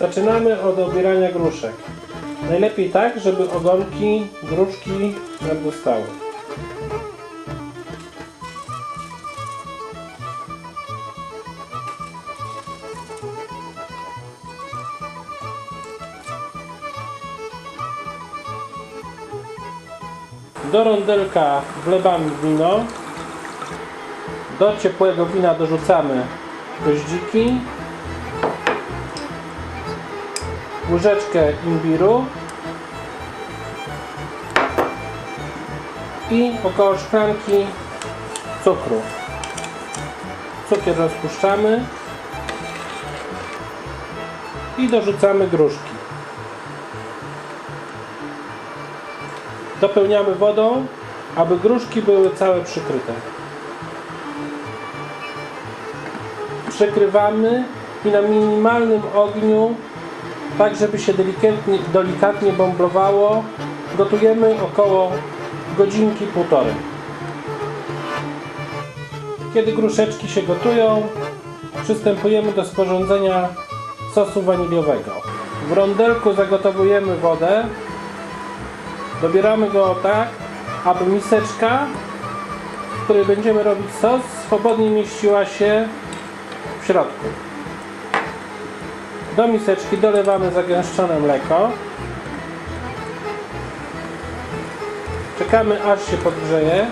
Zaczynamy od obierania gruszek. Najlepiej tak, żeby ogonki gruszki nam dostały. Do rondelka wlewamy wino. Do ciepłego wina dorzucamy goździki, łyżeczkę imbiru i około szklanki cukru. Cukier rozpuszczamy i dorzucamy gruszki. Dopełniamy wodą, aby gruszki były całe przykryte. Przykrywamy i na minimalnym ogniu tak żeby się delikatnie, delikatnie bąblowało. Gotujemy około godzinki półtorej. Kiedy gruszeczki się gotują, przystępujemy do sporządzenia sosu waniliowego. W rondelku zagotowujemy wodę. Dobieramy go tak, aby miseczka, w której będziemy robić sos, swobodnie mieściła się w środku. Do miseczki dolewamy zagęszczone mleko. Czekamy aż się podgrzeje.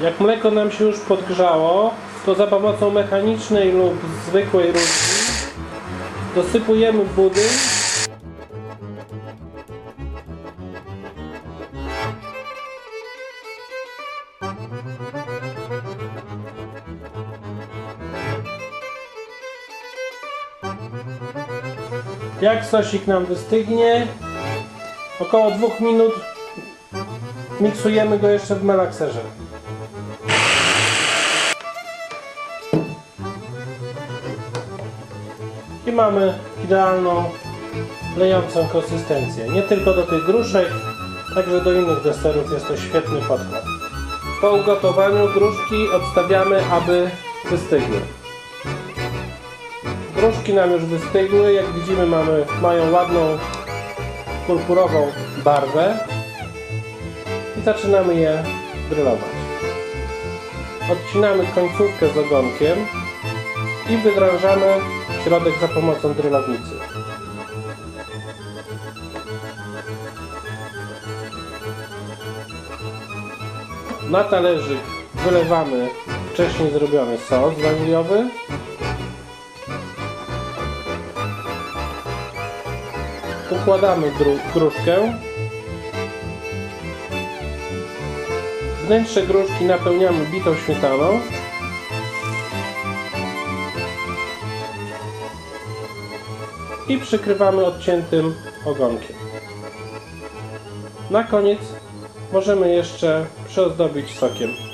Jak mleko nam się już podgrzało, to za pomocą mechanicznej lub zwykłej rurki dosypujemy budyń Jak sosik nam wystygnie, około 2 minut miksujemy go jeszcze w melakserze. I mamy idealną, lejącą konsystencję. Nie tylko do tych gruszek, także do innych deserów jest to świetny podkład. Po ugotowaniu gruszki odstawiamy, aby wystygły. Gruszki nam już wystygły, jak widzimy mamy, mają ładną purpurową barwę i zaczynamy je grillować. Odcinamy końcówkę z ogonkiem i wydrążamy środek za pomocą drylownicy. Na talerzyk wylewamy wcześniej zrobiony sos waniliowy układamy gru gruszkę. Wnętrze gruszki napełniamy bitą śmietaną. I przykrywamy odciętym ogonkiem. Na koniec możemy jeszcze przyozdobić sokiem.